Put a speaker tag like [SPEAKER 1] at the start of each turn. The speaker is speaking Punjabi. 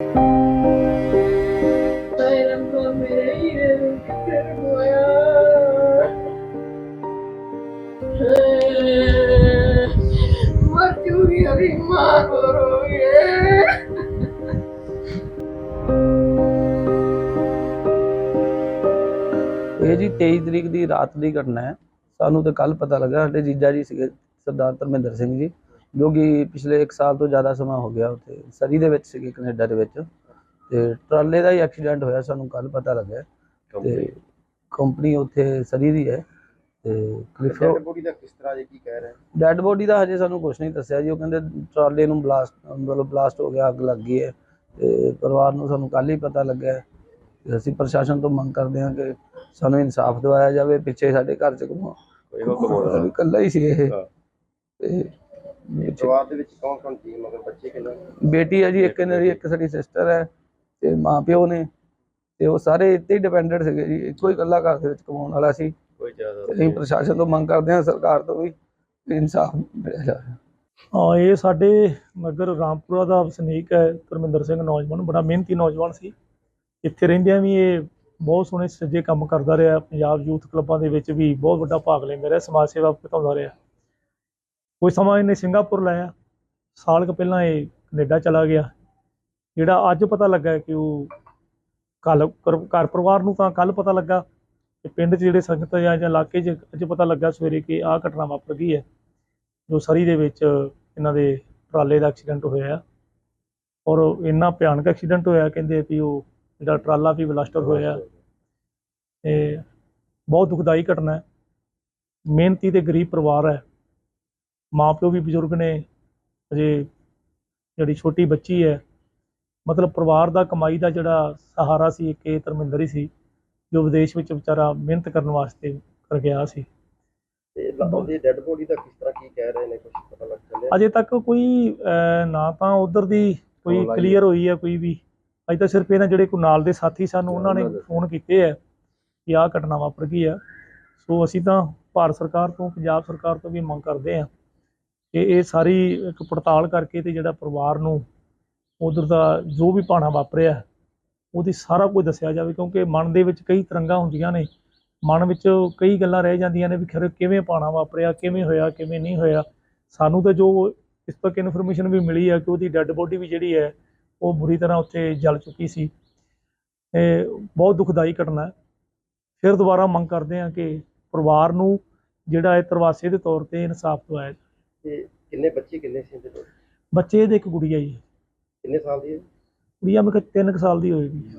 [SPEAKER 1] ਇਹ ਜੀ 23 ਤਰੀਕ ਦੀ ਰਾਤ ਦੀ ਘਟਨਾ ਹੈ। ਸਾਨੂੰ ਤਾਂ ਕੱਲ ਪਤਾ ਲੱਗਾ, ਸਾਡੇ ਜੀਜਾ ਜੀ ਸੀਗੇ, ਸਰਦਾਰ ਧਰਮਿੰਦਰ ਸਿੰਘ ਜੀ। ਜੋ ਕਿ ਪਿਛਲੇ 1 ਸਾਲ ਤੋਂ ਜ਼ਿਆਦਾ ਸਮਾਂ ਹੋ ਗਿਆ ਉੱਥੇ। ਸਰੀ ਦੇ ਵਿੱਚ ਸੀਗੇ ਕੈਨੇਡਾ ਦੇ ਵਿੱਚ। ਤੇ ਟਰਾਲੇ ਦਾ ਹੀ ਐਕਸੀਡੈਂਟ ਹੋਇਆ ਸਾਨੂੰ ਕੱਲ ਪਤਾ ਲੱਗਾ ਤੇ ਕੰਪਨੀ ਉੱਥੇ ਸਰੀ ਦੀ ਹੈ। ਤੇ ਕਲਿਫੋ
[SPEAKER 2] ਡੈਡ ਬੋਡੀ ਦਾ ਕਿਸ ਤਰ੍ਹਾਂ ਜੇ ਕੀ ਕਹਿ ਰਹੇ
[SPEAKER 1] ਡੈੱਡ ਬੋਡੀ ਦਾ ਹਜੇ ਸਾਨੂੰ ਕੁਝ ਨਹੀਂ ਦੱਸਿਆ ਜੀ। ਉਹ ਕਹਿੰਦੇ ਟਰਾਲੇ ਨੂੰ ਬਲਾਸਟ ਮਤਲਬ ਬਲਾਸਟ ਹੋ ਗਿਆ ਅੱਗ ਲੱਗ ਗਈ ਹੈ। ਤੇ ਪਰਿਵਾਰ ਨੂੰ ਸਾਨੂੰ ਕੱਲ ਹੀ ਪਤਾ ਲੱਗਾ ਹੈ ਤੇ ਅਸੀਂ ਪ੍ਰਸ਼ਾਸਨ ਤੋਂ ਮੰਗ ਕਰਦੇ ਹਾਂ ਕਿ ਸਾਨੂੰ ਇਨਸਾਫ ਦਿਵਾਇਆ ਜਾਵੇ ਪਿੱਛੇ ਸਾਡੇ ਘਰ ਚ
[SPEAKER 2] ਕੋਈ
[SPEAKER 1] ਇਕੱਲਾ ਹੀ ਸੀ ਇਹ। ਤੇ
[SPEAKER 2] ਪਰਿਵਾਰ ਦੇ ਵਿੱਚ ਕੌਣ ਕੌਣ ਸੀ? ਮਗਰ ਬੱਚੇ ਕਿੰਨੇ?
[SPEAKER 1] ਬੇਟੀ ਹੈ ਜੀ ਇੱਕ ਇਹਨਾਂ ਦੀ ਇੱਕ ਸਾਡੀ ਸਿਸਟਰ ਹੈ ਤੇ ਮਾਂ ਪਿਓ ਨੇ ਤੇ ਉਹ ਸਾਰੇ ਇੱਥੇ ਹੀ ਡਿਪੈਂਡੈਂਟ ਸੀਗੇ ਜੀ। ਇੱਕੋ ਹੀ ਇਕੱਲਾ ਘਰ ਦੇ ਵਿੱਚ ਕਮਾਉਣ ਵਾਲਾ ਸੀ।
[SPEAKER 2] ਕੋਈ ਜ਼ਿਆਦਾ
[SPEAKER 1] ਤੇ ਅਸੀਂ ਪ੍ਰਸ਼ਾਸਨ ਤੋਂ ਮੰਗ ਕਰਦੇ ਹਾਂ ਸਰਕਾਰ ਤੋਂ ਵੀ ਇਨਸਾਫ ਮਿਲਿਆ ਜਾਵੇ।
[SPEAKER 3] ਹਾਂ ਇਹ ਸਾਡੇ ਨਗਰ ਰਾਮਪੁਰਾ ਦਾ ਵਸਨੀਕ ਹੈ ਧਰਮਿੰਦਰ ਸਿੰਘ ਨੌਜਵਾਨ। ਬੜਾ ਮਿਹਨਤੀ ਨੌਜਵਾਨ ਸੀ। ਇੱਥੇ ਰਹਿੰਦਿਆਂ ਵੀ ਇਹ ਬਹੁਤ ਸੋਹਣੇ ਸੱਜੇ ਕੰਮ ਕਰਦਾ ਰਿਹਾ। ਪੰਜਾਬ ਯੂਥ ਕਲੱਬਾਂ ਦੇ ਵਿੱਚ ਵੀ ਬਹੁਤ ਵੱਡਾ ਭਾਗ ਲੈਂਦਾ ਰਿਹਾ। ਸਮਾਜ ਸੇਵਾ ਘਟਾਉਂਦਾ ਰਿਹਾ। ਕੋਈ ਸਮਾਂ ਇਹਨੇ ਸਿੰਗਾਪੁਰ ਲਾਇਆ। ਸਾਲ ਕੁ ਪਹਿਲਾਂ ਇਹ ਕੈਨੇਡਾ ਚਲਾ ਗਿਆ। ਜਿਹੜਾ ਅੱਜ ਪਤਾ ਲੱਗਾ ਕਿ ਉਹ ਕੱਲ ਘਰ ਪਰਿਵਾਰ ਨੂੰ ਤਾਂ ਕੱਲ ਪਤਾ ਲੱਗਾ ਕਿ ਪਿੰਡ 'ਚ ਜਿਹੜੇ ਸੰਗਤ ਜਾਂ ਇਲਾਕੇ 'ਚ ਅੱਜ ਪਤਾ ਲੱਗਾ ਸਵੇਰੇ ਕਿ ਆਹ ਘਟਨਾ ਵਾਪਰ ਗਈ ਹੈ, ਜੋ ਸਰੀ ਦੇ ਵਿੱਚ ਇਹਨਾਂ ਦੇ ਟਰਾਲੇ ਦਾ ਐਕਸੀਡੈਂਟ ਹੋਇਆ। ਹੈ। ਔਰ ਇੰਨਾ ਭਿਆਨਕ ਐਕਸੀਡੈਂਟ ਹੋਇਆ, ਕਹਿੰਦੇ ਵੀ ਉਹ ਜਿਹੜਾ ਟਰਾਲਾ ਵੀ ਬਲਾਸਟਰ ਹੋਇਆ। ਤੇ ਬਹੁਤ ਦੁਖਦਾਈ ਘਟਨਾ ਹੈ। ਮਿਹਨਤੀ ਤੇ ਗਰੀਬ ਪਰਿਵਾਰ ਹੈ। ਮਾਪਿਓ ਵੀ ਬਜ਼ੁਰਗ ਨੇ ਅਜੇ ਜਿਹੜੀ ਛੋਟੀ ਬੱਚੀ ਹੈ ਮਤਲਬ ਪਰਿਵਾਰ ਦਾ ਕਮਾਈ ਦਾ ਜਿਹੜਾ ਸਹਾਰਾ ਸੀ ਇੱਕ ਇਹ ਧਰਮਿੰਦਰ ਹੀ ਸੀ ਜੋ ਵਿਦੇਸ਼ ਵਿੱਚ ਵਿਚਾਰਾ ਮਿਹਨਤ ਕਰਨ ਵਾਸਤੇ ਕਰ ਗਿਆ ਸੀ
[SPEAKER 2] ਤੇ ਉਹਦੀ ਡੈਡ ਬੋਡੀ ਦਾ ਕਿਸ ਤਰ੍ਹਾਂ ਕੀ ਕਹਿ ਰਹੇ ਨੇ ਕੁਝ ਪਤਾ ਲੱਗ ਚੱਲਿਆ
[SPEAKER 3] ਅਜੇ ਤੱਕ ਕੋਈ ਨਾ ਤਾਂ ਉਧਰ ਦੀ ਕੋਈ। ਕਲੀਅਰ ਹੋਈ ਹੈ ਕੋਈ ਵੀ ਅਜੇ ਤਾਂ ਸਿਰਫ ਇਹਨਾਂ ਜਿਹੜੇ ਕੋਈ ਨਾਲ ਦੇ ਸਾਥੀ ਸਨ ਉਹਨਾਂ ਨੇ। ਫੋਨ ਕੀਤੇ ਹੈ ਕਿ ਆਹ ਘਟਨਾ ਵਾਪਰ ਗਈ ਹੈ ਸੋ ਅਸੀਂ ਤਾਂ ਭਾਰਤ ਸਰਕਾਰ ਤੋਂ ਪੰਜਾਬ ਸਰਕਾਰ ਤੋਂ ਵੀ ਮੰਗ ਕਰਦੇ ਹਾਂ ਕਿ ਇਹ ਸਾਰੀ ਇੱਕ ਪੜਤਾਲ ਕਰਕੇ ਤੇ ਜਿਹੜਾ ਪਰਿਵਾਰ ਨੂੰ ਉਧਰ ਦਾ ਜੋ ਵੀ ਭਾਣਾ ਵਾਪਰਿਆ, ਉਹਦੀ ਸਾਰਾ ਕੁਝ ਦੱਸਿਆ ਜਾਵੇ ਕਿਉਂਕਿ ਮਨ ਦੇ ਵਿੱਚ ਕਈ ਤਰੰਗਾਂ ਹੁੰਦੀਆਂ ਨੇ। ਮਨ ਵਿੱਚ ਕਈ ਗੱਲਾਂ ਰਹਿ ਜਾਂਦੀਆਂ ਨੇ ਵੀ ਖਰੇ ਕਿਵੇਂ ਭਾਣਾ ਵਾਪਰਿਆ, ਕਿਵੇਂ ਹੋਇਆ, ਕਿਵੇਂ ਨਹੀਂ ਹੋਇਆ। ਸਾਨੂੰ ਤਾਂ ਜੋ ਇਸ ਤੱਕ ਇਨਫੋਰਮੇਸ਼ਨ ਵੀ ਮਿਲੀ ਹੈ ਕਿ ਉਹਦੀ ਡੈੱਡ ਬੋਡੀ ਵੀ ਜਿਹੜੀ ਹੈ, ਉਹ ਬੁਰੀ ਤਰ੍ਹਾਂ ਉੱਥੇ ਜਲ ਚੁੱਕੀ ਸੀ। ਇਹ ਬਹੁਤ ਦੁਖਦਾਈ ਘਟਨਾ ਹੈ। ਫਿਰ ਦੁਬਾਰਾ ਮੰਗ ਕਰਦੇ ਹਾਂ ਕਿ ਪਰਿਵਾਰ ਨੂੰ ਜਿਹੜਾ ਹੈ ਤਰਵਾਸੇ ਦੇ ਤੌਰ ਤੇ ਇਨਸਾਫ ਦਵਾਇਆ ਜਾਵੇ।
[SPEAKER 2] ਤੇ ਕਿੰਨੇ ਬੱਚੇ ਕਿੰਨੇ ਸੀ ਇਹਦੇ ਕੋਲ?
[SPEAKER 3] ਬੱਚੇ ਦੇ ਇੱਕ ਗੁੜੀਆ ਜੀ।
[SPEAKER 2] ਕਿੰਨੇ ਸਾਲ ਦੀ ਹੈ?
[SPEAKER 3] ਗੁੜੀਆ ਮੇਰੇ 3 ਸਾਲ ਦੀ ਹੋਏਗੀ।